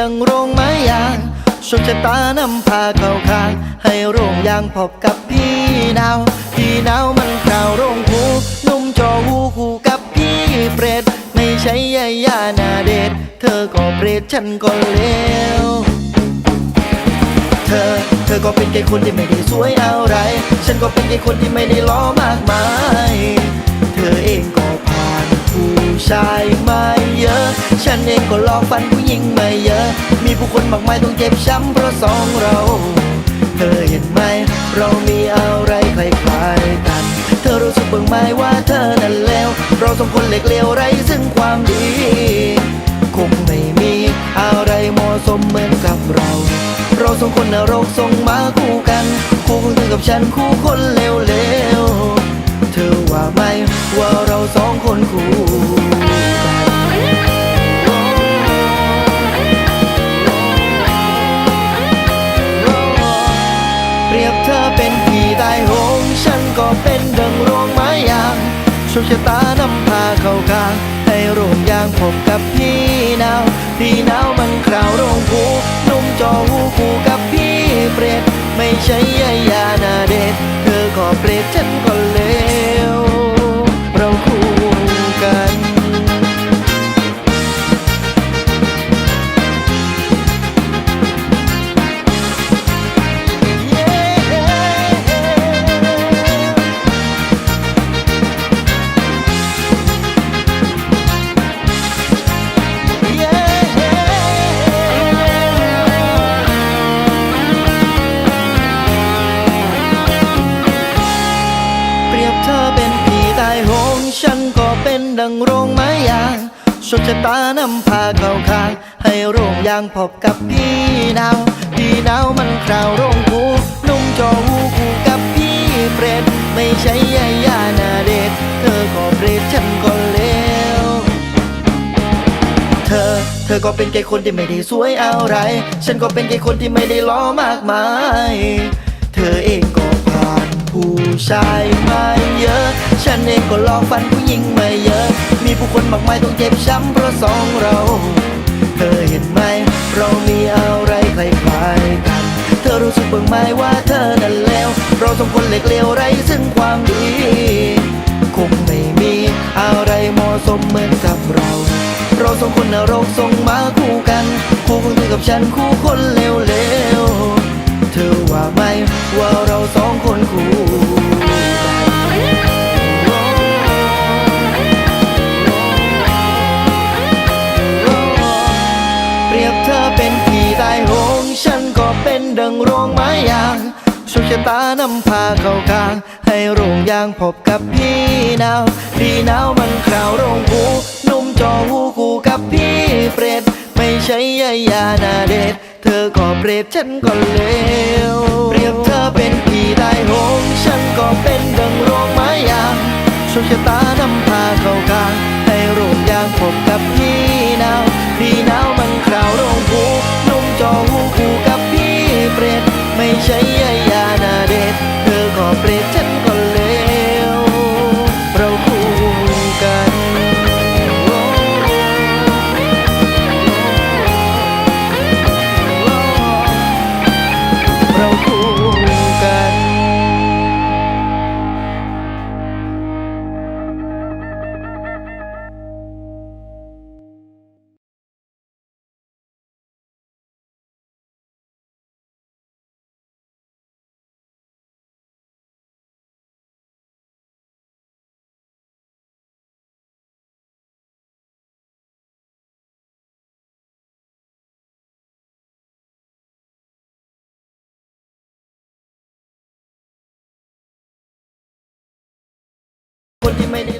ดังโรงไม้ยางโชคชะตานำพาเข้าข้าง ให้โรงยางพบกับพี่นาว พี่นาวมันข่าวโรงผูนุ่มจอหูคู่กับพี่เปรตไม่ใช่ยายานาเดชเธอก็เปรตฉันก็เลวเธอ เธอก็เป็นแค่คนที่ไม่ได้สวยอะไร ฉันก็เป็นแค่คนที่ไม่ได้ล้อมากมาย เธอเองก็ผ่านผู้ชายไมา เยอะ ฉันเองก็ลองฟันผู้หญิงมาเยอะ มีผู้คนมากมายต้องเจ็บช้ำเพราะสองเรา เธอเห็นไหม เรามีอะไรคล้ายๆกัน เธอรู้สึกบ้างไหมว่าเธอนั้นเลวเราสองคนเหล็กเลวไรซึ่งความดี คงไม่มีอะไรเหมาะสมเหมือนกับเรา เราสองคนนรกส่งมาคู่กัน คู่ของเธอกับฉันคู่คนเลวๆเธอว่าไหมว่าเราสองคนคู่ เปรียบเธอเป็นพี่ตายโหงฉันก็เป็นดังรวงไม้ยางโชคชะตานำพาเข้าข้างให้โรงยางผมกับพี่นาวพี่นาวมันคราวโรงผูนุ่มจอหูกูกับพี่เปรตไม่ใช่ยายานาเดชเธอก็เปรตฉันก็ ดังโรงไม้ยางโชคชะตานำพาเข้าข้างให้โรงยางพบกับพี่นาวพี่นาวมันคราวโรงผูนุ่มจอหูคู่กับพี่เปรตไม่ใช่ยายานาเดชเธอก็เปรตฉันก็เลวเธอ เธอก็เป็นแค่คนที่ไม่ได้สวยอะไร ฉันก็เป็นแค่คนที่ไม่ได้ล้อมากมาย เธอเองก็ผ่านผู้ชายมาเยอะ ฉันเองก็ลองฟันผู้หญิงมาเยอะ มีผู้คนมากมายต้องเจ็บช้ำเพราะสองเรา เธอเห็นไหม เรามีอะไรคล้ายๆกัน เธอรู้สึกบ้างไหมว่าเธอนั้นเลวเราสองคนเหล็กเลวไรซึ่งความดี คงไม่มีอะไรเหมาะสมเหมือนกับเราเราสองคนนรกส่งมาคู่กัน คู่ของเธอกับฉันคู่คนเลวๆ อว่าไหมว่าเราสองคนคู่กันเปรียบเธอเป็นพี่ตายโหงฉันก็เป็นดังโรงไม้ยางโชคชะตานำพาเข้าข้าง ให้โรงยางพบกับพี่นาวพี่นาวมันคราวโรงผูนุ่มจอหูคู่กับพี่เปรตไม่ใช่ยายานาเดช ก็เปรตฉันก็เลวเปรียบเธอเป็นพี่ตายโหงฉันก็เป็นดังโรงไม้ยางโชคชะตา ไม่ได้